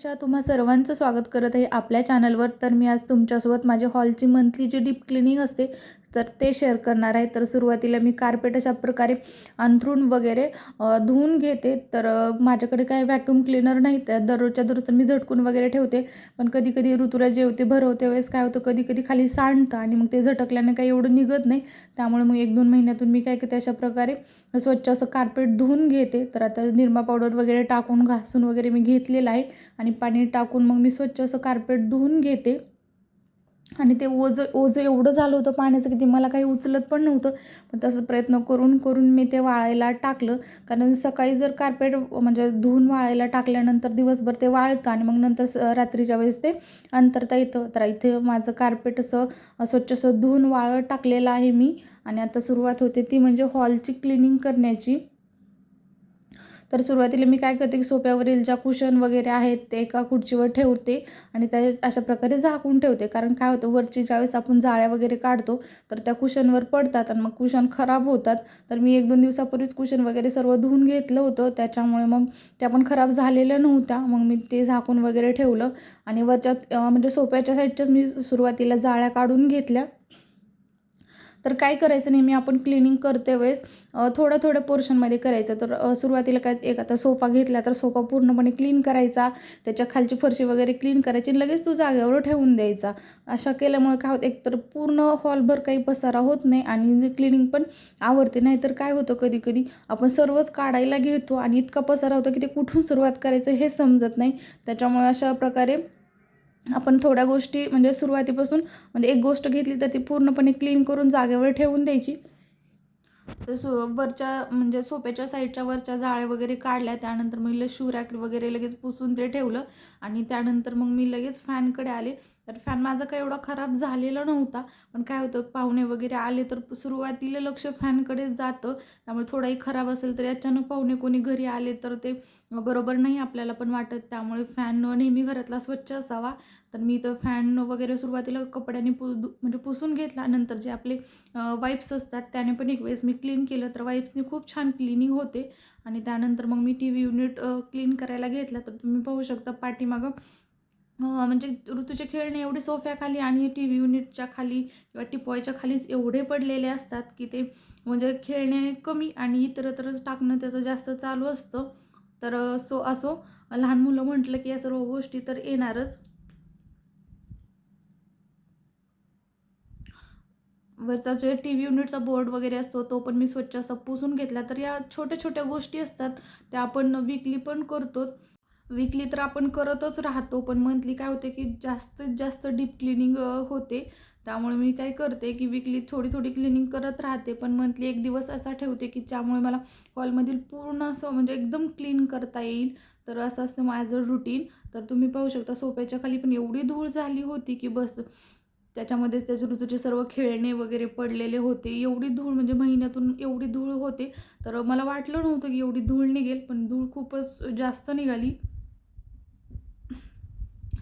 नमस्कार तुम्हा सर्वांचं स्वागत करत आहे आपल्या चॅनलवर तर मी आज तुमच्यासोबत माझ्या हॉलची मंथली जी डीप क्लिनिंग असते तर ते शेअर करणार आहे तर सुरुवातीला मी कार्पेट अशा प्रकारे अंथरूण वगैरे धुवून घेते. तर माझ्याकडे काय व्हॅक्यूम क्लिनर नाही तर दररोजच्या दररोज तर मी झटकून वगैरे ठेवते. पण कधी कधी ऋतूला जेवते भरवते वेळेस काय होतं कधी कधी खाली सांडतं आणि मग ते झटकल्याने काही एवढं निघत नाही. त्यामुळे मग एक दोन महिन्यातून मी काय करते अशा प्रकारे स्वच्छ असं कार्पेट धुवून घेते. तर आता निरमा पावडर वगैरे टाकून घासून वगैरे मी घेतलेलं आहे. आणि पाणी टाकून मग मी स्वच्छ असं कार्पेट धुवून घेते. आणि ते ओझं ओझं एवढं झालं होतं पाण्याचं की ते मला काही उचलत पण नव्हतं. पण तसं प्रयत्न करून करून मी ते वाळायला टाकलं. कारण सकाळी जर कार्पेट म्हणजे धुवून वाळायला टाकल्यानंतर दिवसभर ते वाळतं आणि मग नंतर स रात्रीच्या वेळेस ते अंतरता येतं. तर इथे माझं कार्पेट असं स्वच्छ असं धुवून वाळत टाकलेलं आहे मी. आणि आता सुरुवात होते ती म्हणजे हॉलची क्लिनिंग करण्याची. तर सुरुवातीला मी काय करते की सोफ्यावरील ज्या कुशन वगैरे आहेत ते एका खुर्चीवर ठेवते आणि त्या अशा प्रकारे झाकून ठेवते. कारण काय होतं वरची ज्यावेळेस आपण जाळ्या वगैरे काढतो तर त्या कुशनवर पडतात आणि मग कुशन खराब होतात. तर मी एक दोन दिवसापूर्वीच कुशन वगैरे सर्व धुवून घेतलं होतं. त्याच्यामुळे मग त्या पण खराब झालेल्या नव्हत्या. मग मी ते झाकून वगैरे ठेवलं आणि वरच्या म्हणजे सोफ्याच्या साईडच्याच मी सुरुवातीला जाळ्या काढून घेतल्या. तर काय करायचं? नेहमी आपण क्लिनिंग करते वेळेस थोडं थोडं पोर्शनमध्ये करायचं. तर सुरुवातीला काय एक आता सोफा घेतला तर सोफा पूर्णपणे क्लीन करायचा. त्याच्या खालची फरशी वगैरे क्लीन करायची. आणि लगेच तो जागेवर ठेवून द्यायचा. अशा केल्यामुळे काय होतं एकतर पूर्ण हॉलभर काही पसारा होत नाही आणि क्लिनिंग पण आवडते. नाही तर काय होतं कधी कधी आपण सर्वच काढायला घेतो आणि इतका पसारा होतो की ते कुठून सुरुवात करायचं हे समजत नाही. त्याच्यामुळे अशा प्रकारे आपण थोड्या गोष्टी म्हणजे सुरुवातीपासून म्हणजे एक गोष्ट घेतली तर ती पूर्णपणे क्लीन करून जागेवर ठेवून द्यायची. तर सो वरच्या म्हणजे सोप्याच्या साईडच्या वरच्या जाळ्या वगैरे काढल्या त्यानंतर मी ल शिवरॅक वगैरे लगेच पुसून ते ठेवलं आणि त्यानंतर मग मी लगेच फॅनकडे आले. तर फॅन माझा काही एवढा खराब झालेला नव्हता. पण काय होतं पाहुणे वगैरे आले तर सुरुवातीला लक्ष फॅनकडेच जातं. त्यामुळे थोडाही खराब असेल तरी अचानक पाहुणे कोणी घरी आले तर ते बरोबर नाही आपल्याला पण वाटत. त्यामुळे फॅन नेहमी घरातला स्वच्छ असावा. तर मी तर फॅन वगैरे सुरुवातीला कपड्याने पु म्हणजे पुसून घेतला. नंतर जे आपले वाईप्स असतात त्याने पण एक वेळेस मी क्लीन केलं. तर वाईप्सने खूप छान क्लिनिंग होते. आणि त्यानंतर मग मी टी व्ही युनिट क्लीन करायला घेतला. तर तुम्ही पाहू शकता पाठीमागं म्हणजे ऋतूचे खेळणे एवढे सोफ्याखाली आणि टी व्ही युनिटच्या खाली किंवा टिपॉयच्या खालीच एवढे पडलेले असतात की ते म्हणजे खेळणे कमी आणि इतरत्र टाकणं त्याचं जास्त चालू असतं. तर सो असो लहान मुलं म्हटलं की या सर्व गोष्टी तर येणारच. वरचा जे टी व्ही युनिटचा बोर्ड वगैरे असतो तो पण मी स्वच्छ असा पुसून घेतला. तर या छोट्या छोट्या गोष्टी असतात त्या आपण विकली पण करतो विकली तर आपण करतच राहतो पण मंथली काय होते की जास्तीत जास्त डीप क्लिनिंग होते. त्यामुळे मी काय करते की विकली थोडी थोडी क्लिनिंग करत राहते पण मंथली एक दिवस असा ठेवते की ज्यामुळे मला हॉलमधील पूर्ण असं म्हणजे एकदम क्लीन करता येईल. तर असं असतं माझं रुटीन तर तुम्ही पाहू शकता सोप्याच्या खाली पण एवढी धूळ झाली होती की बस. त्याच्यामध्येच त्याचे ऋतूचे सर्व खेळणे वगैरे पडलेले होते. एवढी धूळ म्हणजे महिन्यातून एवढी धूळ होते. तर मला वाटलं नव्हतं की एवढी धूळ निघेल पण धूळ खूपच जास्त निघाली.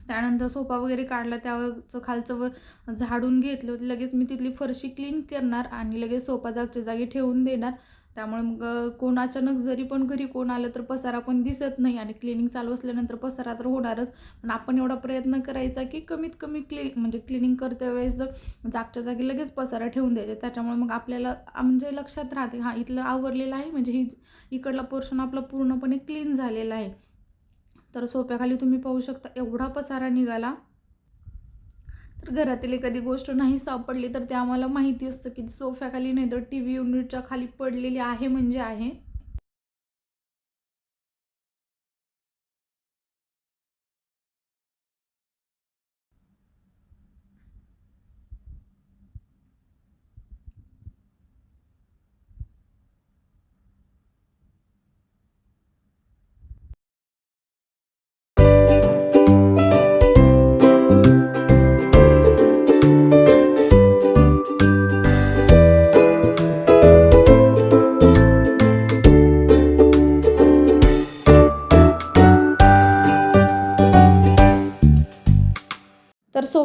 त्यानंतर सोफा वगैरे काढला त्याचं खालचं व झाडून घेतलं. लगेच मी तिथली फरशी क्लीन करणार आणि लगेच सोफा जागच्या जागी ठेवून देणार. त्यामुळे मग कोण अचानक जरी पण घरी कोण आलं तर पसारा पण दिसत नाही आणि क्लिनिंग चालू असल्यानंतर पसारा तर होणारच. पण आपण एवढा प्रयत्न करायचा की कमीत कमी क्लि म्हणजे क्लिनिंग करते वेळेस जर जागच्या जागी लगेच पसारा ठेवून द्यायचे. त्याच्यामुळे मग आपल्याला म्हणजे लक्षात राहते. हां इथलं आवरलेलं आहे म्हणजे ही इकडला पोर्शन आपला पूर्णपणे क्लीन झालेला आहे. तर सोप्याखाली तुम्ही पाहू शकता एवढा पसारा निघाला. तर घरातील एखादी गोष्ट नाही सापडली तर ते आम्हाला माहिती असतं की सोफ्याखाली नाही तर टी व्ही युनिटच्या खाली पडलेली आहे म्हणजे आहे.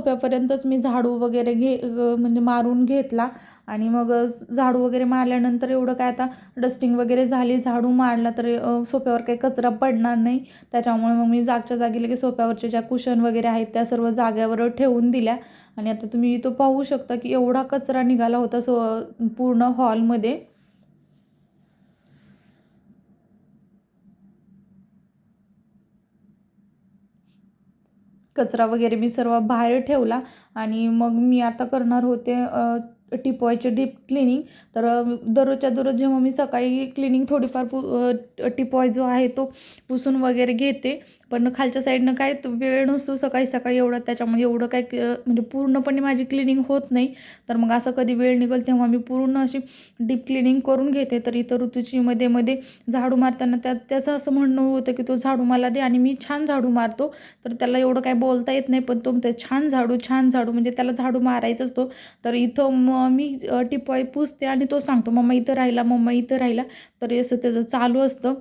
सोप्यापर्यंतच मी झाडू वगैरे घे म्हणजे मारून घेतला. आणि मग झाडू वगैरे मारल्यानंतर एवढं काय आता डस्टिंग वगैरे झाली झाडू मारला तर सोप्यावर काही कचरा पडणार नाही. त्याच्यामुळे मग मी जागच्या जागी लगे सोप्यावरच्या ज्या कुशन वगैरे आहेत त्या सर्व जाग्यावर ठेवून दिल्या. आणि आता तुम्ही तो पाहू शकता की एवढा कचरा निघाला होता सो पूर्ण हॉलमध्ये. कचरा वगैरे मी सर्व बाहेर ठेवला आणि मग मी आता करणार होते टिपॉयचे डीप क्लिनिंग. तर दररोजच्या दररोज जेव्हा मी सकाळी क्लिनिंग थोडीफार पु टिपॉय जो आहे तो पुसून वगैरे घेते. पण खालच्या साईडनं काय तो वेळ नसतो सकाळी सकाळी एवढं त्याच्यामुळे एवढं काय म्हणजे पूर्णपणे माझी क्लिनिंग होत नाही. तर मग असं कधी वेळ निघेल तेव्हा मी पूर्ण अशी डीप क्लिनिंग करून घेते. तर इथं ऋतूची मध्ये मध्ये झाडू मारताना त्या त्याचं असं म्हणणं होतं की तो झाडू मला दे आणि मी छान झाडू मारतो. तर त्याला एवढं काय बोलता येत नाही पण तो छान झाडू छान झाडू. म्हणजे त्याला झाडू मारायचा असतो. तर इथं मग मी टिपाई पुसते आणि तो सांगतो मम्मा इथं राहिला मम्मा इथं राहिला. तर असं त्याचं चालू असतं.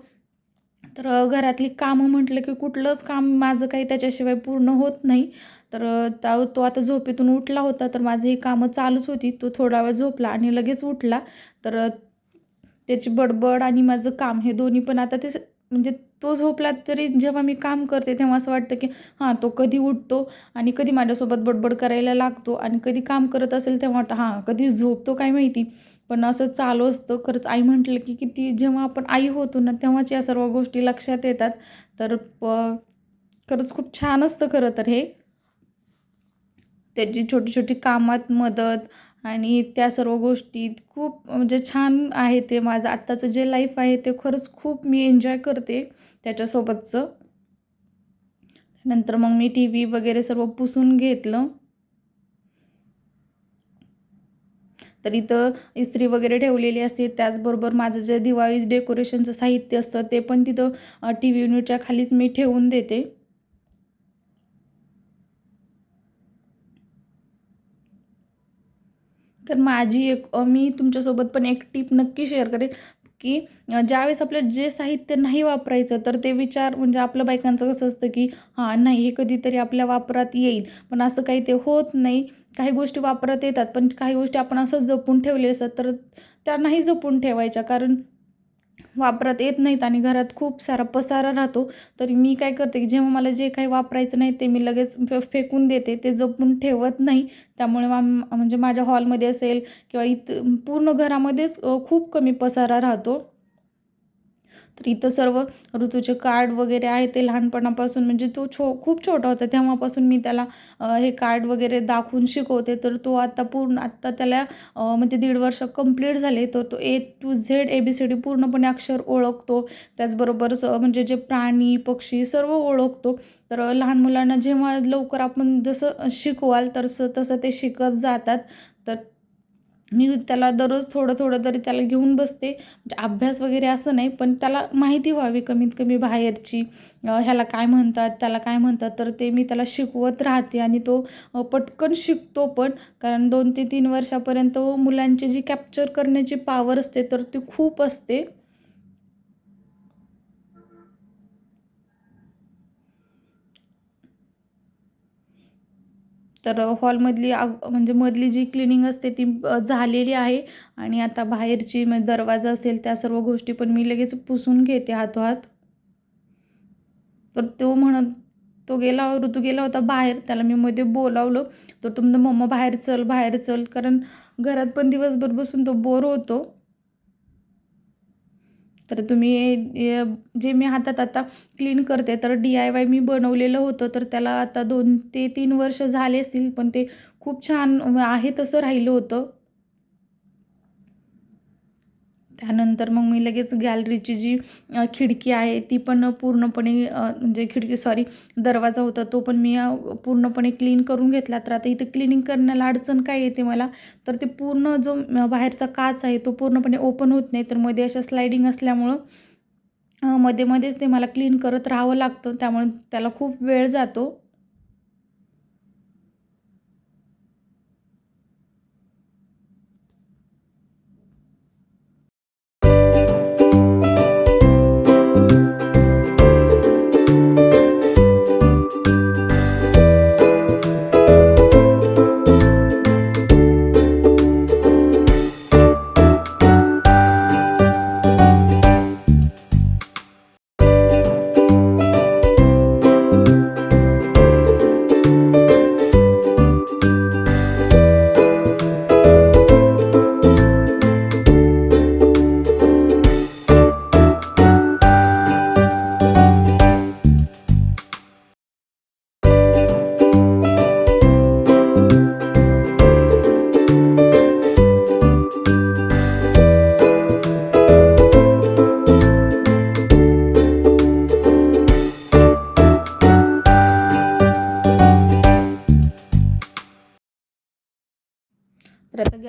तर घरातली कामं म्हटलं की कुठलंच काम माझं काही त्याच्याशिवाय पूर्ण होत नाही. तर त्या तो आता झोपेतून उठला होता तर माझी ही कामं चालूच होती. तो थोडा वेळ झोपला आणि लगेच उठला. तर त्याची बडबड आणि माझं काम हे दोन्ही पण आता ते म्हणजे तो झोपला तरी जेव्हा मी काम करते तेव्हा असं वाटतं की हां तो कधी उठतो आणि कधी माझ्यासोबत बडबड करायला लागतो आणि कधी काम करत असेल तेव्हा वाटतं हां कधी झोपतो काय माहिती. पण असं चालू असतं. खरंच आई म्हटलं की किती जेव्हा आपण आई होतो ना तेव्हाच या सर्व गोष्टी लक्षात येतात. तर प खरंच खूप छान असतं खरं तर हे. त्याची छोटी छोटी कामात मदत आणि त्या सर्व गोष्टी खूप म्हणजे छान आहे ते माझं. आत्ताचं जे लाईफ आहे ते खरंच खूप मी एन्जॉय करते त्याच्यासोबतचं. नंतर मग मी टी व्ही वगैरे सर्व पुसून घेतलं. तर इथं इस्त्री वगैरे ठेवलेली असते. त्याचबरोबर माझं जे दिवाळी डेकोरेशनचं साहित्य असतं ते पण तिथं टी व्ही युनिटच्या खालीच मी ठेवून देते. तर माझी एक मी तुमच्यासोबत पण एक टीप नक्की शेअर करेन. की ज्यावेळेस आपलं जे साहित्य नाही वापरायचं तर ते विचार म्हणजे आपलं बायकांचं कसं असतं की हां नाही हे कधीतरी आपल्या वापरात येईल. पण असं काही ते होत नाही. काही गोष्टी वापरात येतात पण काही गोष्टी आपण असं जपून ठेवले असतात तर त्या नाही जपून ठेवायच्या. कारण वापरात येत नाहीत आणि घरात खूप सारा पसारा राहतो. तरी मी काय करते की जेव्हा मला जे काही वापरायचं नाही ते मी लगेच फेकून देते. ते जपून ठेवत नाही. त्यामुळे मा म्हणजे माझ्या हॉलमध्ये असेल किंवा इथं पूर्ण घरामध्येच खूप कमी पसारा राहतो. तर इथं सर्व ऋतूचे कार्ड वगैरे आहे ते लहानपणापासून म्हणजे तो छो खूप छोटा होता. तेव्हापासून मी त्याला हे कार्ड वगैरे दाखवून शिकवते. तर तो आता पूर्ण आत्ता त्याला म्हणजे दीड वर्ष कंप्लीट झाले. तर तो A to Z A B C D पूर्णपणे अक्षर ओळखतो. त्याचबरोबर स म्हणजे जे प्राणी पक्षी सर्व ओळखतो. तर लहान मुलांना जेव्हा लवकर आपण जसं शिकवाल तर तसं ते शिकत जातात. मी त्याला दररोज थोडं थोडं तरी त्याला घेऊन बसते. म्हणजे अभ्यास वगैरे असं नाही पण त्याला माहिती व्हावी कमीत कमी बाहेरची. ह्याला काय म्हणतात त्याला काय म्हणतात तर ते मी त्याला शिकवत राहते आणि तो पटकन शिकतो पण. कारण दोन ते तीन वर्षापर्यंत मुलांची जी कॅप्चर करण्याची पावर असते तर ती खूप असते. तर हॉलमधली आग म्हणजे मधली जी क्लिनिंग असते ती झालेली आहे. आणि आता बाहेरची म्हणजे दरवाजा असेल त्या सर्व गोष्टी पण मी लगेच पुसून घेते हातोहात. तर तो म्हणत तो गेला ऋतू गेला होता बाहेर. त्याला मी मध्ये बोलावलं. तर तो म्हणतो मम्मा बाहेर चल बाहेर चल. कारण घरात पण दिवसभर बसून तो बोर होतो. तर तुम्ही जे मी हातात आता क्लीन करते तर डी आय वाय मी बनवलेलं होतं. तर त्याला आता दोन ते तीन वर्ष झाले असतील पण ते खूप छान आहे तसं राहिलं होतं. त्यानंतर मग मी लगेच गॅलरीची जी खिडकी आहे ती पण पूर्णपणे म्हणजे खिडकी सॉरी दरवाजा होता तो पण मी पूर्णपणे क्लीन करून घेतला. तर आता इथं क्लिनिंग करण्याला अडचण काय येते मला? तर ते पूर्ण जो बाहेरचा काच आहे तो पूर्णपणे ओपन होत नाही. तर मध्ये अशा स्लायडिंग असल्यामुळं मध्ये मध्येच ते मला क्लीन करत राहावं लागतं. त्यामुळे त्याला खूप वेळ जातो.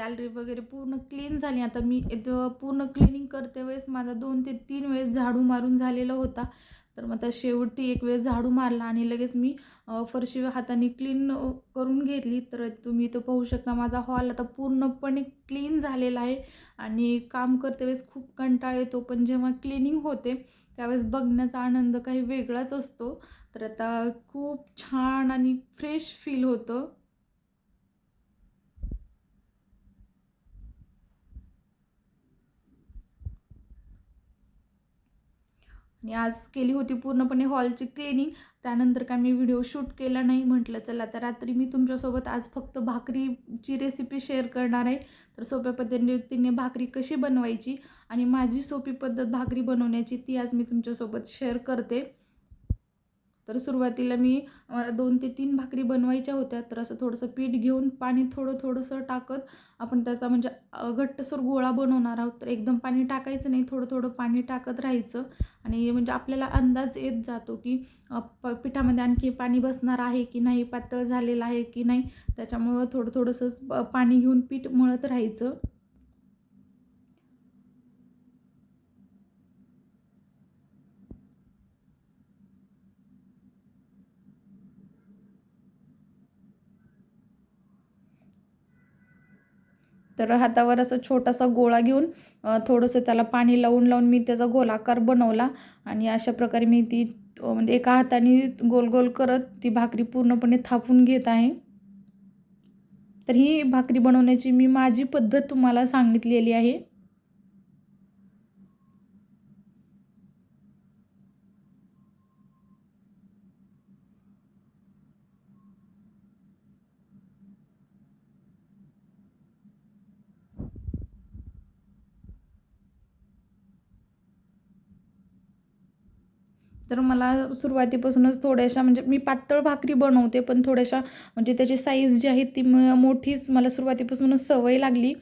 गॅलरी वगैरे पूर्ण क्लीन झाली. आता मी पूर्ण क्लिनिंग करते वेळेस माझा दोन ते तीन वेळेस झाडू मारून झालेला होता. तर मग आता शेवटी एक वेळेस झाडू मारला आणि लगेच मी फरशी हाताने क्लीन करून घेतली. तर तुम्ही इथं पाहू शकता माझा हॉल आता पूर्णपणे क्लीन झालेला आहे. आणि काम करते वेळेस खूप कंटाळा येतो पण जेव्हा क्लिनिंग होते त्यावेळेस बघण्याचा आनंद काही वेगळाच असतो. तर आता खूप छान आणि फ्रेश फील होतं. आणि आज केली होती पूर्णपणे हॉलची क्लिनिंग. त्यानंतर काय मी व्हिडिओ शूट केला नाही. म्हटलं चला तर रात्री मी तुमच्यासोबत आज फक्त भाकरीची रेसिपी शेअर करणार आहे. तर सोप्या पद्धतीने भाकरी कशी बनवायची आणि माझी सोपी पद्धत भाकरी बनवण्याची ती आज मी तुमच्यासोबत शेअर करते. तर सुरुवातीला मी मला दोन ते तीन भाकरी बनवायच्या होत्या तर असं थोडंसं पीठ घेऊन पाणी थोडं थोडंसं टाकत आपण त्याचा म्हणजे घट्टसर गोळा बनवणार आहोत. तर एकदम पाणी टाकायचं नाही थोडं थोडं पाणी टाकत राहायचं आणि म्हणजे आपल्याला अंदाज येत जातो की प पिठामध्ये आणखी पाणी बसणार आहे की नाही पातळ झालेलं आहे की नाही त्याच्यामुळं थोडं थोडंसं पाणी घेऊन पीठ मळत राहायचं. तर हातावर असं छोटासा गोळा घेऊन थोडंसं त्याला पाणी लावून लावून मी त्याचा गोलाकार बनवला. आणि अशा प्रकारे मी ती म्हणजे एका हाताने गोल गोल करत ती भाकरी पूर्णपणे थापून घेत आहे. तर ही भाकरी बनवण्याची मी माझी पद्धत तुम्हाला सांगितलेली आहे. तर मला सुरुवातीपासूनच थोड्याशा म्हणजे मी पातळ भाकरी बनवते पण थोड्याशा म्हणजे त्याची साईज जी आहे ती म मोठीच मला सुरुवातीपासूनच सवय लागली.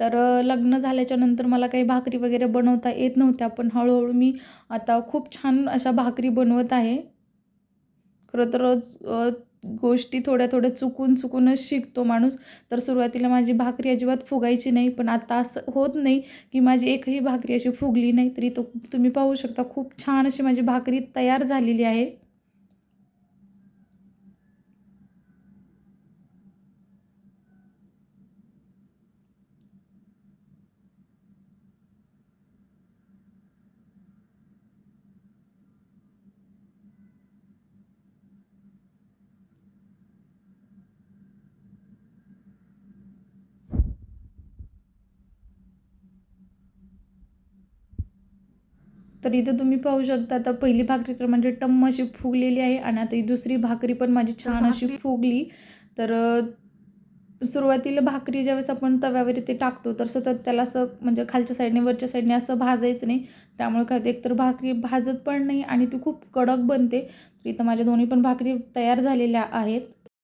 तर लग्न झाल्याच्यानंतर मला काही भाकरी वगैरे बनवता येत नव्हत्या पण हळूहळू मी आता खूप छान अशा भाकरी बनवत आहे. खरं तर गोष्टी थोड्या थोड्या चुकून चुकूनच शिकतो माणूस. तर सुरुवातीला माझी भाकरी अजिबात फुगायची नाही पण आता असं होत नाही की माझी एकही भाकरी अशी फुगली नाही तरी तो तुम्ही पाहू शकता खूप छान अशी माझी भाकरी तयार झालेली आहे. तर इथं तुम्ही पाहू शकता आता पहिली भाकरी तर म्हणजे टम्म अशी फुगलेली आहे आणि आता ही दुसरी भाकरी पण माझी छान अशी फुगली. तर सुरुवातीला भाकरी ज्यावेळेस आपण तव्यावर ते टाकतो तर सतत त्याला असं म्हणजे खालच्या साईडने वरच्या साईडने असं भाजायचं नाही. त्यामुळे काय होतं एकतर भाकरी भाजत पण नाही आणि ती खूप कडक बनते. तर इथं माझ्या दोन्ही पण भाकरी तयार झालेल्या आहेत.